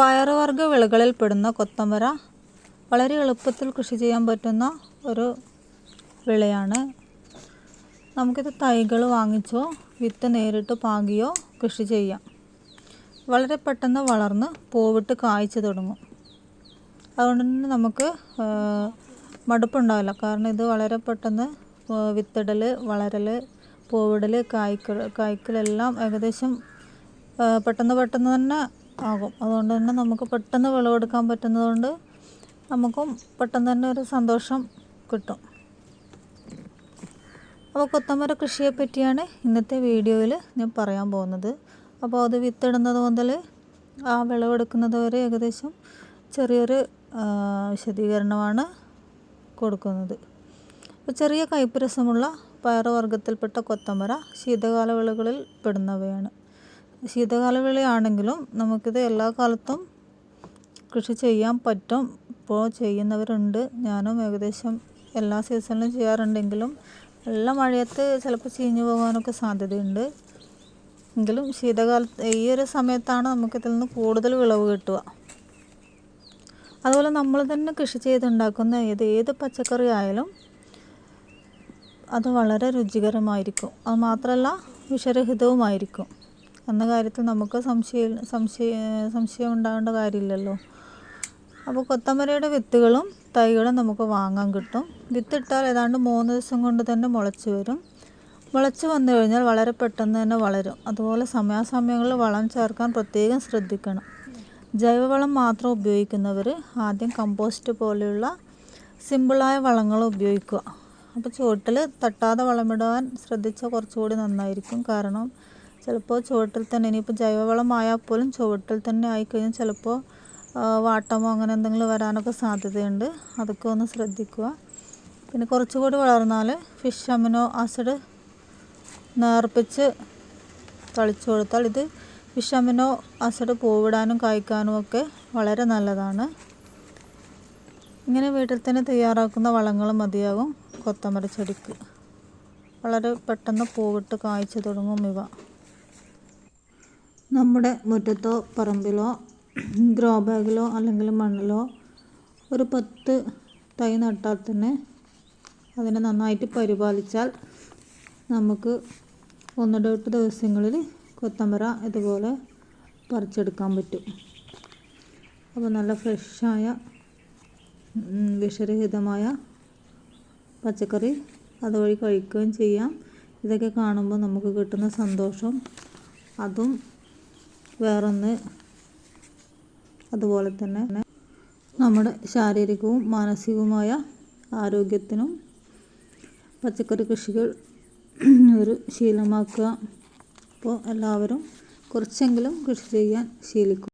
പയറുവർഗ വിളകളിൽ പെടുന്ന കൊത്തമര വളരെ എളുപ്പത്തിൽ കൃഷി ചെയ്യാൻ പറ്റുന്ന ഒരു വിളയാണ്. നമുക്കിത് തൈകൾ വാങ്ങിച്ചോ വിത്ത് നേരിട്ട് പാകിയോ കൃഷി ചെയ്യാം. വളരെ പെട്ടെന്ന് വളർന്ന് പൂവിട്ട് കായ്ച്ചു തുടങ്ങും. അതുകൊണ്ട് തന്നെ നമുക്ക് മടുപ്പുണ്ടാവില്ല. കാരണം ഇത് വളരെ പെട്ടെന്ന് വിത്തിടൽ വളരൽ പൂവിടൽ കായ്ക്കൽ കായ്ക്കലെല്ലാം ഏകദേശം പെട്ടെന്ന് പെട്ടെന്ന് തന്നെ ആകും. അതുകൊണ്ട് തന്നെ നമുക്ക് പെട്ടെന്ന് വിളവെടുക്കാൻ പറ്റുന്നതുകൊണ്ട് നമുക്കും പെട്ടെന്ന് തന്നെ ഒരു സന്തോഷം കിട്ടും. അപ്പോൾ കൊത്തമര കൃഷിയെ പറ്റിയാണ് ഇന്നത്തെ വീഡിയോയിൽ ഞാൻ പറയാൻ പോകുന്നത്. അപ്പോൾ അത് വിത്തിടുന്നത് മുതൽ ആ വിളവെടുക്കുന്നത് വരെ ഏകദേശം ചെറിയൊരു വിശദീകരണമാണ് കൊടുക്കുന്നത്. അപ്പോൾ ചെറിയ കൈപ്പുരസമുള്ള പയറുവർഗത്തിൽപ്പെട്ട കൊത്തമര ശീതകാല വിളകളിൽ പെടുന്നവയാണ്. ശീതകാല വിളയാണെങ്കിലും നമുക്കിത് എല്ലാ കാലത്തും കൃഷി ചെയ്യാൻ പറ്റും. ഇപ്പോൾ ചെയ്യുന്നവരുണ്ട്. ഞാനും ഏകദേശം എല്ലാ സീസണിലും ചെയ്യാറുണ്ടെങ്കിലും എല്ലാ മഴയത്ത് ചിലപ്പോൾ ചീഞ്ഞു പോകാനൊക്കെ സാധ്യതയുണ്ട്. എങ്കിലും ശീതകാലത്ത് ഈ ഒരു സമയത്താണ് നമുക്കിതിൽ നിന്ന് കൂടുതൽ വിളവ് കിട്ടുക. അതുപോലെ നമ്മൾ തന്നെ കൃഷി ചെയ്തുണ്ടാക്കുന്ന ഏത് ഏത് പച്ചക്കറി ആയാലും അത് വളരെ രുചികരമായിരിക്കും. അത് മാത്രമല്ല വിഷരഹിതവുമായിരിക്കും. എന്ന കാര്യത്തിൽ നമുക്ക് സംശയം സംശയ സംശയം ഉണ്ടാകേണ്ട കാര്യമില്ലല്ലോ. അപ്പോൾ കൊത്തമരയുടെ വിത്തുകളും തൈകളും നമുക്ക് വാങ്ങാൻ കിട്ടും. വിത്തിട്ടാൽ ഏതാണ്ട് മൂന്ന് ദിവസം കൊണ്ട് തന്നെ മുളച്ച് വരും. മുളച്ച് വന്നു കഴിഞ്ഞാൽ വളരെ പെട്ടെന്ന് തന്നെ വളരും. അതുപോലെ സമയാസമയങ്ങളിൽ വളം ചേർക്കാൻ പ്രത്യേകം ശ്രദ്ധിക്കണം. ജൈവവളം മാത്രം ഉപയോഗിക്കുന്നവർ ആദ്യം കമ്പോസ്റ്റ് പോലെയുള്ള സിമ്പിളായ വളങ്ങൾ ഉപയോഗിക്കുക. അപ്പോൾ ചുവട്ടിൽ തട്ടാതെ വളമിടാൻ ശ്രദ്ധിച്ചാൽ കുറച്ചുകൂടി നന്നായിരിക്കും. കാരണം ചിലപ്പോൾ ചുവട്ടിൽ തന്നെ ഇനിയിപ്പോൾ ജൈവവളമായാൽ പോലും ചുവട്ടിൽ തന്നെ ആയിക്കഴിഞ്ഞാൽ ചിലപ്പോൾ വാട്ടമോ അങ്ങനെ എന്തെങ്കിലും വരാനൊക്കെ സാധ്യതയുണ്ട്. അതൊക്കെ ഒന്ന് ശ്രദ്ധിക്കുക. പിന്നെ കുറച്ചുകൂടി വളർന്നാൽ ഫിഷ് അമിനോ ആസിഡ് നേർപ്പിച്ച് തളിച്ചു കൊടുത്താൽ ഇത് ഫിഷ് അമിനോ ആസിഡ് പൂവിടാനും കായ്ക്കാനും ഒക്കെ വളരെ നല്ലതാണ്. ഇങ്ങനെ വീട്ടിൽ തന്നെ തയ്യാറാക്കുന്ന വളങ്ങൾ മതിയാകും. കൊത്തമര ചെടിക്ക്. വളരെ പെട്ടെന്ന് പൂവിട്ട് കായ്ച്ചു തുടങ്ങും ഇവ. നമ്മുടെ മുറ്റത്തോ പറമ്പിലോ ഗ്രോ ബാഗിലോ അല്ലെങ്കിൽ മണ്ണിലോ ഒരു പത്ത് തൈ നട്ടാൽ തന്നെ അതിനെ നന്നായിട്ട് പരിപാലിച്ചാൽ നമുക്ക് ഒന്നിടവിട്ട് ദിവസങ്ങളിൽ കൊത്തമ്പര ഇതുപോലെ പറിച്ചെടുക്കാൻ പറ്റും. അപ്പോൾ നല്ല ഫ്രഷായ വിഷരഹിതമായ പച്ചക്കറി അതുവഴി കഴിക്കുകയും ചെയ്യാം. ഇതൊക്കെ കാണുമ്പോൾ നമുക്ക് കിട്ടുന്ന സന്തോഷം. അതും വേറൊന്ന് അതുപോലെ തന്നെ നമ്മുടെ ശാരീരികവും മാനസികവുമായ ആരോഗ്യത്തിനും പച്ചക്കറി കൃഷികൾ ഒരു ശീലമാക്കുക. അപ്പോൾ എല്ലാവരും കുറച്ചെങ്കിലും കൃഷി ചെയ്യാൻ ശീലിക്കും.